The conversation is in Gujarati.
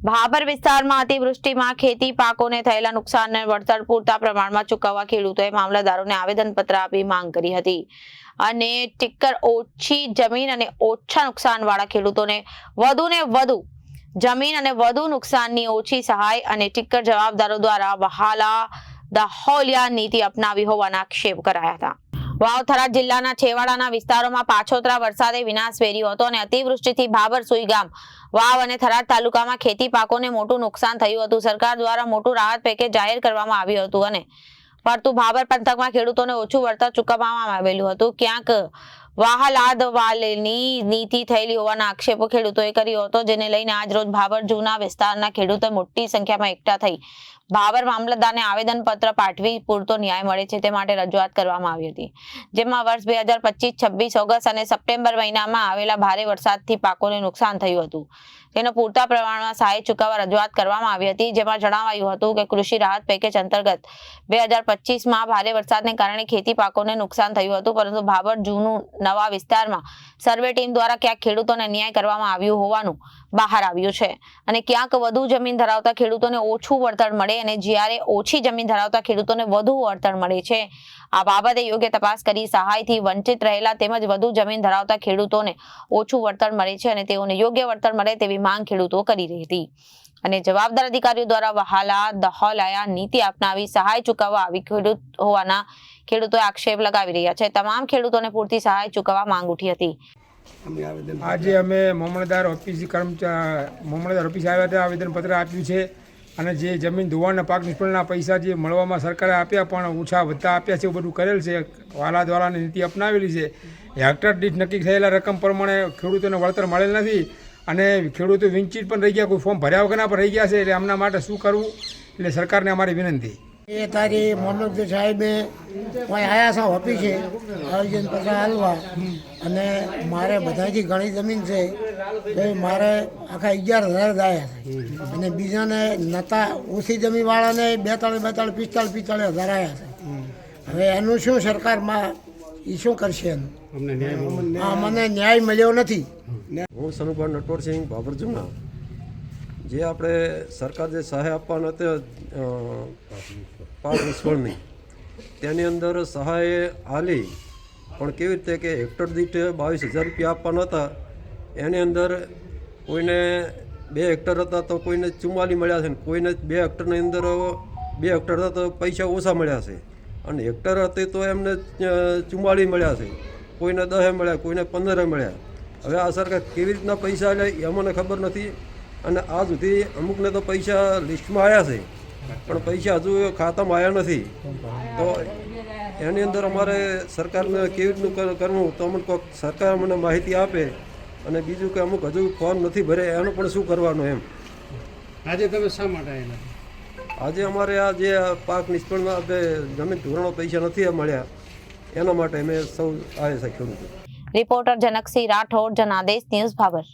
ભાભર વિસ્તારમાં અતિવૃષ્ટિમાં ખેતી પાકોને થયેલા નુકસાનને વળતર પૂરતા પ્રમાણમાં ચૂકવવા ખેડૂતોએ મામલતદારોને આવેદનપત્ર આપી માંગ કરી હતી. અને ટિક્કર ઓછી જમીન અને ઓછા નુકસાનવાળા ખેડૂતોને વધુને વધુ જમીન અને વધુ નુકસાનની ઓછી સહાય અને ટિક્કર જવાબદારો દ્વારા વહાલા દહોલિયા નીતિ અપનાવી હોવાના આક્ષેપ કરાયા હતા. વાવથરા જિલ્લાના છેવાડાના વિસ્તારોમાં પાછોતરા વરસાદે વિનાશ વેર્યો હતો અને અતિવૃષ્ટિથી ભાબર સુઈ ગામ. વાવ અને થરાદ તાલુકામાં ખેતી પાકોને મોટું નુકસાન થયું હતું. સરકાર દ્વારા મોટું રાહત પેકેજ જાહેર કરવામાં આવ્યું હતું અને, પરંતુ ભાબર પંથકમાં ખેડૂતોને ઓછું વળતર ચૂકવવામાં આવેલું હતું. ક્યાંક વાહલાદ વાલેની નીતિ થયેલી હોવાના આક્ષેપો ખેડૂતોએ કર્યો હતો, જેને લઈને આજરોજ ભાબર જૂના વિસ્તારના ખેડૂતો મોટી સંખ્યામાં એકઠા થઈ ભાબર મામલતદારને આવેદનપત્ર પાઠવી પૂરતો ન્યાય મળે છે તે માટે રજૂઆત કરવામાં આવી હતી. જેમાં વર્ષ બે હજાર પચીસ, છવ્વીસ ઓગસ્ટ અને સપ્ટેમ્બર મહિનામાં આવેલા ભારે વરસાદથી પાકોને નુકસાન થયું હતું. તેનો પૂરતા પ્રમાણમાં સહાય ચૂકવવા રજૂઆત કરવામાં આવી હતી, જેમાં જણાવાયું હતું કે કૃષિ રાહત પેકેજ અંતર્ગત બે હજાર પચીસમાં ભારે વરસાદને કારણે ખેતી પાકોને નુકસાન થયું હતું, પરંતુ ભાબર જૂનું નવા વિસ્તારમાં સર્વે ટીમ દ્વારા ક્યાંક ખેડૂતોને ન્યાય કરવામાં આવ્યું હોવાનું બહાર આવ્યું છે. અને ક્યાંક વધુ જમીન ધરાવતા ખેડૂતોને ઓછું વળતર મળે અને જ્યારે ઓછી જમીન ધરાવતા ખેડૂતોને વધુ વળતર મળે છે. આ બાબતે યોગ્ય તપાસ કરી સહાયથી વંચિત રહેલા તેમજ વધુ જમીન ધરાવતા ખેડૂતોને ઓછું વળતર મળે છે અને તેઓને યોગ્ય વળતર મળે તેવી માંગ ખેડૂતો કરી રહી હતી. અને જવાબદાર અધિકારીઓ દ્વારા વહાલા, દહોલાયા, નીતિ અપનાવી સહાય ચૂકવવા આવી ખેડૂત હોવાના ખેડૂતોએ આક્ષેપ લગાવી રહ્યા છે. તમામ ખેડૂતોને પૂરતી સહાય ચૂકવવા માંગ ઉઠી હતી. આજે અમે મામલતદાર ઓફિસ કર્મચારી મામલતદાર ઓફિસ આવ્યા હતા આવેદનપત્ર આપ્યું છે અને જે જમીન ધોવાણના પાક નિષ્ફળના પૈસા જે મળવામાં સરકારે આપ્યા પણ ઓછા વધતા આપ્યા છે એવું બધું કરેલ છે. વાલા દ્વારાની નીતિ અપનાવેલી છે. હેક્ટર દીઠ નક્કી થયેલા રકમ પ્રમાણે ખેડૂતોને વળતર મળેલ નથી અને ખેડૂતો વિંચિત પણ રહી ગયા કોઈ ફોર્મ ભર્યા વગરના પણ રહી ગયા છે. એટલે આમના માટે શું કરવું? એટલે સરકારને અમારી વિનંતી. એ તારી મોહમ્મદ સાહેબે કોઈ આયા છે. ઓફિસે આયોજન પછી હાલવા. અને મારે બધાથી ઘણી જમીન છે. તો મારે આખા અગિયાર હજાર દાયા છે. અને બીજાને નતા ઓછી જમીનવાળાને બેતાળીસ બેતાળીસ પિસ્તાળીસ પિસ્તાળીસ હજાર આવ્યા છે. હવે એનું શું સરકારમાં એ શું કરશે એનું? હા મને ન્યાય મળ્યો નથી. હું સનુભાઈ નટવરસિંહ બાબર જુના જે આપણે સરકાર જે સહાય આપવાના તે પાક નિષ્ફળની તેની અંદર સહાય આલી, પણ કેવી રીતે કે હેક્ટર દીઠ બાવીસ હજાર રૂપિયા આપવાના હતા. એની અંદર કોઈને બે હેક્ટર હતા તો કોઈને ચુમ્માલી મળ્યા છે ને કોઈને બે હેક્ટરની અંદર બે હેક્ટર હતા તો પૈસા ઓછા મળ્યા છે. અને હેક્ટર હતી તો એમને ચુમ્માળી મળ્યા છે. કોઈને દહે મળ્યા, કોઈને પંદરે મળ્યા. હવે આ સરકાર કેવી રીતના પૈસા લે એ મને ખબર નથી. અને આ સુધી અમુકને તો પૈસા લિસ્ટમાં આવ્યા છે. પણ પૈસા હજુ ખાતામાં આવ્યા નથી. તો એની અંદર અમારે સરકારને કેવી રીતનું કરવું? તો અમને કોઈક સરકાર મને માહિતી આપે અને બીજું કે અમુક હજુ ફોર્મ નથી ભરે એનું પણ શું કરવાનું એમ? આજે તમે શા માટે આવેલા આજે અમારે આ જે પાક નિષ્ફળમાં આપણે જમીન ધોરણો પૈસા નથી મળ્યા એના માટે અમે સૌ આવે છે ખેડૂતો રિપોર્ટર જનકસિંહ રાઠોડ જનાદેશ ન્યૂઝ ભાબર